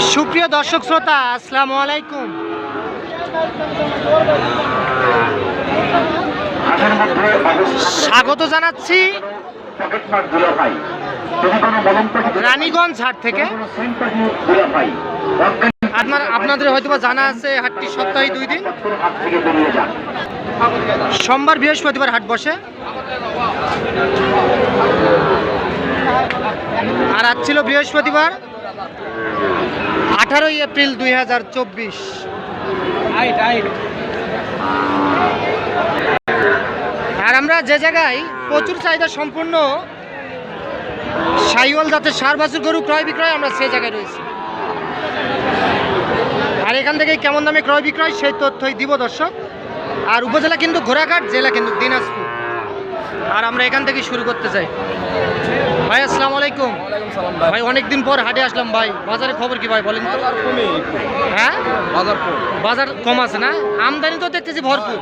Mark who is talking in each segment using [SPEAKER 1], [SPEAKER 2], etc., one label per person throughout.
[SPEAKER 1] সুপ্রিয় দর্শক শ্রোতা, আসসালামু আলাইকুম। স্বাগত জানাচ্ছি রানীগঞ্জ হাট থেকে। আপনার আপনাদের হয়তো জানা আছে, হাটটি সপ্তাহে দুই দিন। সোমবার বৃহস্পতিবার হাট বসে। আর আজ ছিল বৃহস্পতিবার। আঠারোই এপ্রিল দুই হাজার চব্বিশ। আর আমরা যে জায়গায় প্রচুর চাহিদা সম্পূর্ণ সাইওয়াল জাতের সার বাছুর গরু ক্রয় বিক্রয় আমরা সেই জায়গায় রয়েছি। আর এখান থেকে কেমন দামে ক্রয় বিক্রয় সেই তথ্যই দিব দর্শক। আর উপজেলা কিন্তু ঘোড়াঘাট জেলা কিন্তু দিনাজপুর। আর আমরা এখান থেকে শুরু করতে চাই। ভাই আসসালামু আলাইকুম। ভাই। অনেকদিন পর হাটে আসলাম ভাই। বাজারে খবর কি ভাই বলেন তো। হ্যাঁ? বাজার কম আছে না? আমদানি তো দেখতেছি ভরপুর।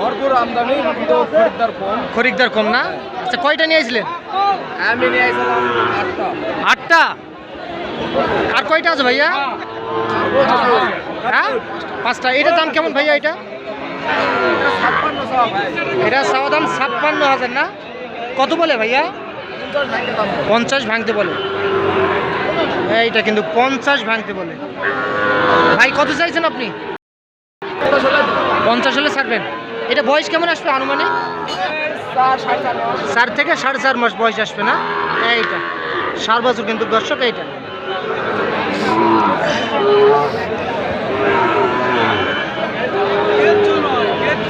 [SPEAKER 2] ভরপুর আমদানি কিন্তু খরিদ্দার কম।
[SPEAKER 1] খরিদ্দার কম না? আচ্ছা কয়টা নিয়ে আসলেন?
[SPEAKER 2] আমি নিয়ে আসলাম আটটা।
[SPEAKER 1] আটটা? আর কয়টা আছে ভাইয়া? হ্যাঁ। পাঁচটা। এটার দাম কেমন ভাইয়া এটা? এটা চাওয়া দাম ছাপ্পান্ন হাজার না? কত বলে ভাইয়া? পঞ্চাশ ভাঙতে বলে। এইটা কিন্তু পঞ্চাশ ভাঙতে বলে। ভাই, কত চাইছেন আপনি? পঞ্চাশ হলে ছাড়বেন। এটা বয়স কেমন আসবে আনুমানিক? চার থেকে সাড়ে চার মাস বয়স আসবে না? এইটা। সার বছর কিন্তু দর্শক, এইটা।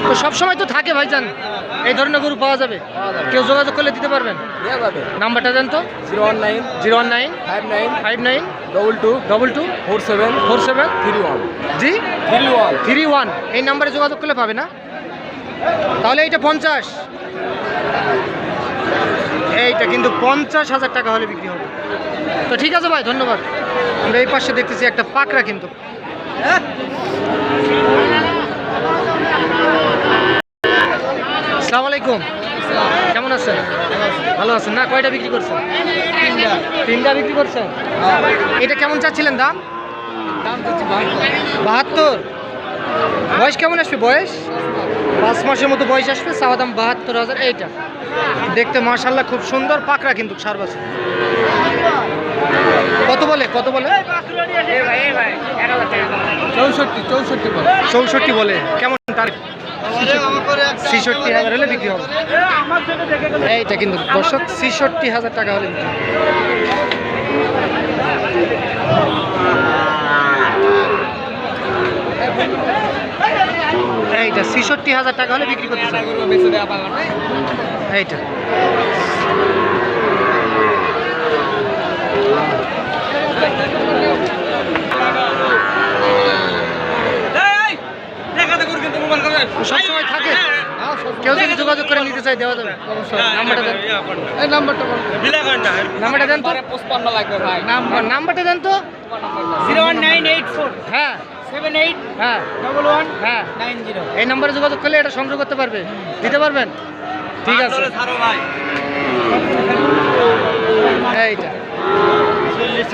[SPEAKER 1] তো সবসময় তো থাকে ভাইজান। এই ধরনের গরু পাওয়া যাবে? কেউ যোগাযোগ করলে দিতে পারবেন? নাম্বারটা দেন তো।
[SPEAKER 2] Zero one nine
[SPEAKER 1] zero one nine
[SPEAKER 2] five nine
[SPEAKER 1] five nine
[SPEAKER 2] double two
[SPEAKER 1] double two
[SPEAKER 2] four seven
[SPEAKER 1] four seven.
[SPEAKER 2] Three one.
[SPEAKER 1] জি?
[SPEAKER 2] Three one.
[SPEAKER 1] Three one. এই নাম্বারে যোগাযোগ করলে পাবে না? তাহলে এইটা পঞ্চাশ। এইটা কিন্তু পঞ্চাশ হাজার টাকা হলে বিক্রি হবে। তো ঠিক আছে ভাই ধন্যবাদ। আমরা এই পাশে দেখতেছি একটা পাকড়া কিন্তু। আসসালামু আলাইকুম। কেমন আছেন? ভালো আছেন না? কয়টা বিক্রি করছেন? তিনটা বিক্রি করছেন? এটা কেমন চাচ্ছিলেন দাম? বাহাত্তর। বয়স কেমন আসবে? বয়স? পাঁচ মাসের মতো বয়স আসবে। চাওয়া দাম বাহাত্তর হাজার। এইটা। দেখতে মার্শাল্লাহ খুব সুন্দর, পাকড়া কিন্তু সার বছর কত বলে? কত বলে?
[SPEAKER 2] চৌষট্টি চৌষট্টি বল।
[SPEAKER 1] চৌষট্টি বলে। কেমন তারিখ ছিষট্টি হাজার হলে বিক্রি হবে। এইটা কিন্তু দর্শক ছিষট্টি হাজার টাকা হলে এইটা ছিষট্টি হাজার টাকা হলে বিক্রি করতে এইটা। সবসময় থাকে? কেউ যদি যোগাযোগ করে নিতে চাই দেওয়া যাবে। নাম্বারটা দেন।
[SPEAKER 2] এই নাম্বারটা
[SPEAKER 1] নাম্বারটা দেন তো।
[SPEAKER 2] পঁচপান্ন লাগবে ভাই।
[SPEAKER 1] নাম্বার নাম্বারটা দেন তো।
[SPEAKER 2] Zero one nine eight four.
[SPEAKER 1] হ্যাঁ।
[SPEAKER 2] সেভেন এইট
[SPEAKER 1] হ্যাঁ।
[SPEAKER 2] ডবল ওয়ান
[SPEAKER 1] হ্যাঁ।
[SPEAKER 2] Nine zero.
[SPEAKER 1] এই নম্বরে যোগাযোগ করলে এটা সংগ্রহ করতে পারবে। দিতে পারবেন? ঠিক আছে
[SPEAKER 2] চল্লিশ চল্লিশ
[SPEAKER 1] আসসালামু আলাইকুম ভালো আছেন
[SPEAKER 3] হাত থেকে বেরিয়ে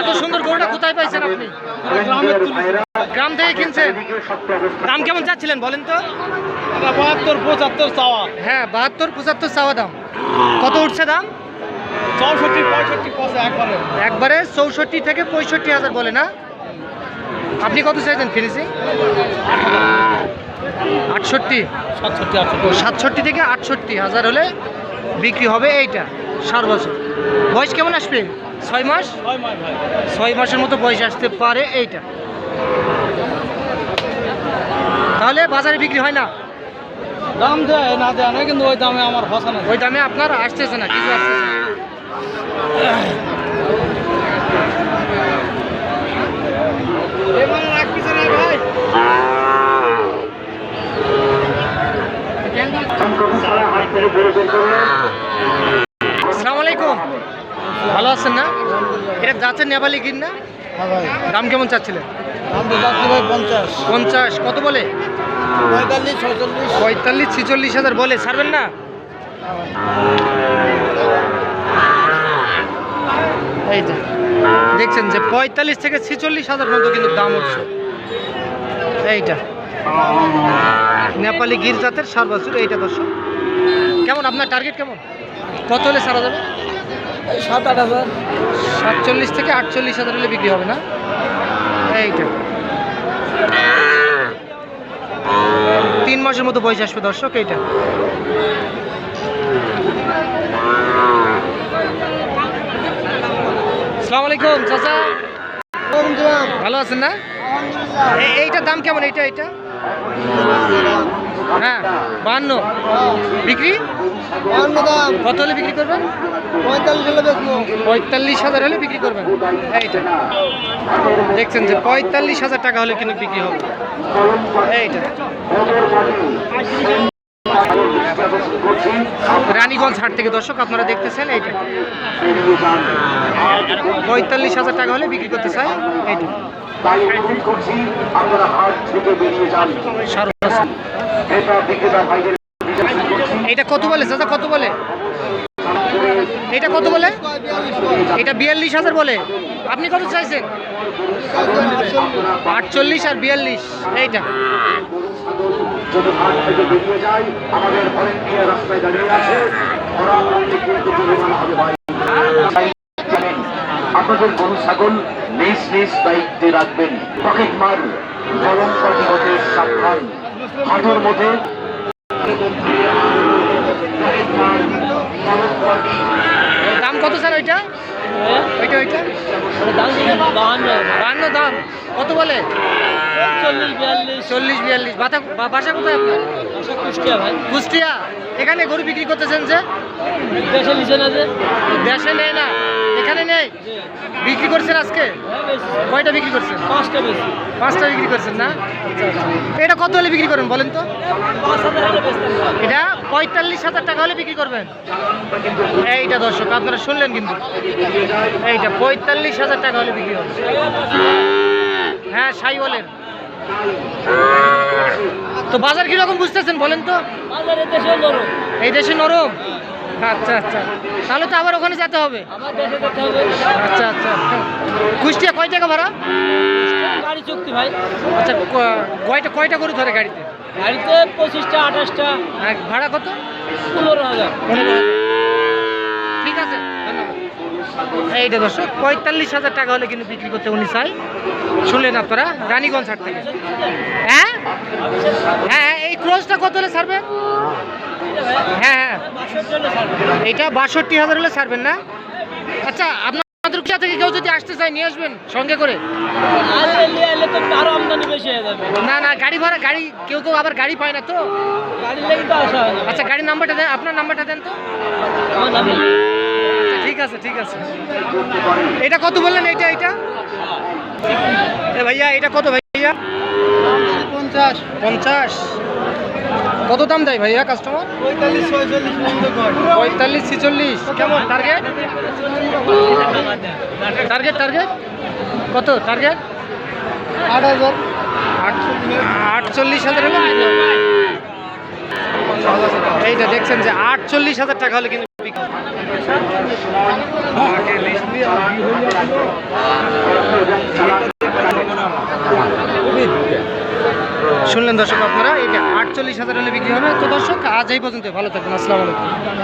[SPEAKER 1] এত সুন্দর গরুটা কোথায় পাইছেন আপনি? গ্রাম থেকে কিনছেন? দাম কেমন চাচ্ছিলেন বলেন তো?
[SPEAKER 2] বাহাত্তর পঁচাত্তর চাওয়া।
[SPEAKER 1] হ্যাঁ বাহাত্তর পঁচাত্তর চাওয়া দাম। কত উঠছে দাম?
[SPEAKER 2] চৌষট্টি পঁয়ষট্টি একবারে।
[SPEAKER 1] একবারে চৌষট্টি থেকে পঁয়ষট্টি হাজার বলে না? আপনি কত চাইছেন ফিনিশিং আটষট্টি?
[SPEAKER 2] সাতষট্টি আটষট্টি।
[SPEAKER 1] সাতষট্টি থেকে আটষট্টি হাজার হলে বিক্রি হবে এইটা সার বছর বয়স কেমন আসবে? ছয় মাস?
[SPEAKER 2] ছয়
[SPEAKER 1] মাসের মতো বয়স আসতে পারে এইটা। তাহলে বাজারে বিক্রি হয় না?
[SPEAKER 2] দাম দেয় না দেয় না কিন্তু ওই দামে আমার হসা না।
[SPEAKER 1] ওই দামে আপনার আসতেছে না কিছু আসতেছে
[SPEAKER 2] ভাই
[SPEAKER 3] হাত থেকে বেরিয়ে বের করলে
[SPEAKER 1] আসসালামু আলাইকুম। ভালো আছেন না? এটা যাচ্ছেন নেপালি কিন না?
[SPEAKER 2] হ্যাঁ
[SPEAKER 1] দাম কেমন চাচ্ছিলেন?
[SPEAKER 2] পঞ্চাশ।
[SPEAKER 1] কত বলে?
[SPEAKER 2] পঁয়তাল্লিশ
[SPEAKER 1] ছিচল্লিশ হাজার বলে ছাড়বেন না? এই যে দেখছেন যে পঁয়তাল্লিশ থেকে ছিচল্লিশ হাজার পর্যন্ত কিন্তু দাম হচ্ছে এইটা। নেপালি গির জাতের সার বাছুর এইটা দর্শক। কেমন আপনার টার্গেট কেমন? কত হলে সারা যাবে?
[SPEAKER 2] সাত আট হাজার।
[SPEAKER 1] সাতচল্লিশ থেকে আটচল্লিশ হাজার হলে বিক্রি হবে না? এইটা। তিন মাসের মতো বয়স আসবে দর্শক এইটা। সালাম আলাইকুম চাচা। ভালো আছেন না? এই- এইটার দাম কেমন? এইটা এইটা? হ্যাঁ বাহান্ন। বিক্রি? কত হলে বিক্রি করবেন?
[SPEAKER 2] পঁয়তাল্লিশ হলে
[SPEAKER 1] পঁয়তাল্লিশ হাজার হলে বিক্রি করবেন। এইটা দেখছেন যে পঁয়তাল্লিশ হাজার টাকা হলে কিন্তু বিক্রি হবে। এইটা রানীগঞ্জ হাট থেকে দর্শক, আপনারা দেখতেছেন এইটা। পঁয়তাল্লিশ হাজার টাকা হলে বিক্রি করতে চাই এইটা।
[SPEAKER 3] এটা
[SPEAKER 1] কত বলে দাদা কত বলে? এটা কত বলে? এটা বিয়াল্লিশ হাজার বলে। আপনি কত চাইছেন? আটচল্লিশ আর বিয়াল্লিশ, এইটা।
[SPEAKER 3] যদি ঘাট থেকে বেরিয়ে যায়, আমাদের ভলেন্টিয়ার রাস্তায় দাঁড়িয়ে আছে। আপনাদের গরু ছাগল নিজ নিজ দায়িত্বে রাখবেন। পকেট মার গরম পানি হতে সাবধান। হাঁটুর মধ্যে
[SPEAKER 1] কত স্যার ওইটা? ওইটা ওইটা?
[SPEAKER 2] দাম বাহান্ন।
[SPEAKER 1] বান্ন দাম। কত বলে?
[SPEAKER 2] চল্লিশ বিয়াল্লিশ।
[SPEAKER 1] বাতা বাসা কোথায় আপনার?
[SPEAKER 2] কুষ্টিয়া ভাই।
[SPEAKER 1] কুষ্টিয়া। এখানে গরু বিক্রি করতেছেন যে?
[SPEAKER 2] দেশে নেয় না যে
[SPEAKER 1] দেশে নেই না। এখানে নেই? বিক্রি করছেন আজকে? কয়টা বিক্রি করছেন?
[SPEAKER 2] পাঁচটা
[SPEAKER 1] বিক্রি করছেন না? এটা কত হলে বিক্রি করেন বলেন তো। এটা পঁয়তাল্লিশ হাজার টাকা হলে বিক্রি করবেন। এইটা দর্শক আপনারা শুনলেন কিন্তু। এইটা পঁয়তাল্লিশ হাজার টাকা হলে বিক্রি হবে। হ্যাঁ সাই বলেন তো বাজার কীরকম বুঝতেছেন বলেন তো? এই দেশে নরম? আচ্ছা আচ্ছা। তাহলে তো আবার ওখানে যেতে হবে। আচ্ছা আচ্ছা। কুষ্টিয়া কয় টাকা ভাড়া?
[SPEAKER 2] গাড়ি চুক্তি ভাই।
[SPEAKER 1] আচ্ছা কয়টা কয়টা করে ধরে গাড়িতে?
[SPEAKER 2] গাড়িতে পঁচিশটা আঠাশটা।
[SPEAKER 1] ভাড়া কত?
[SPEAKER 2] পনেরো হাজার।
[SPEAKER 1] পনেরো হাজার। ঠিক আছে এইটা দর্শক পঁয়তাল্লিশ হাজার টাকা হলে কিন্তু বিক্রি করতে উনি চাই। শুনলেন আপনারা রানীগঞ্জ হাট থেকে। হ্যাঁ হ্যাঁ এই ক্রোজটা কত হলে ছাড়বেন? হ্যাঁ হ্যাঁ। এইটা বাষট্টি হাজার হলে ছাড়বেন না? আচ্ছা আপনাদের কোথা থেকে কেউ যদি আসতে চায় নিয়ে আসবেন সঙ্গে করে? না না গাড়ি ভাড়া গাড়ি কেউ কেউ আবার গাড়ি পায় না তো? আচ্ছা গাড়ির নাম্বারটা দেন আপনার নাম্বারটা দেন তো? আচ্ছা, ঠিক আছে ঠিক আছে। এটা কত বললেন? এইটা এইটা এ ভাইয়া এটা কত ভাইয়া?
[SPEAKER 2] পঞ্চাশ।
[SPEAKER 1] পঞ্চাশ। কত দাম দেয় ভাইয়া কাস্টমার
[SPEAKER 2] পঁয়তাল্লিশ
[SPEAKER 1] ছিচল্লিশ কেমন? টার্গেট টার্গেট টার্গেট কত? টার্গেট
[SPEAKER 2] আট হাজার।
[SPEAKER 1] আটচল্লিশ হাজার এইটা দেখছেন যে আটচল্লিশ হাজার টাকা হলে কিন্তু বিক্রি হবে। শুনলেন দর্শক, আপনারা, এটা আটচল্লিশ হাজার হলে বিক্রি হবে। তো দর্শক, আজ এই পর্যন্ত ভালো থাকবেন। আসসালামু আলাইকুম।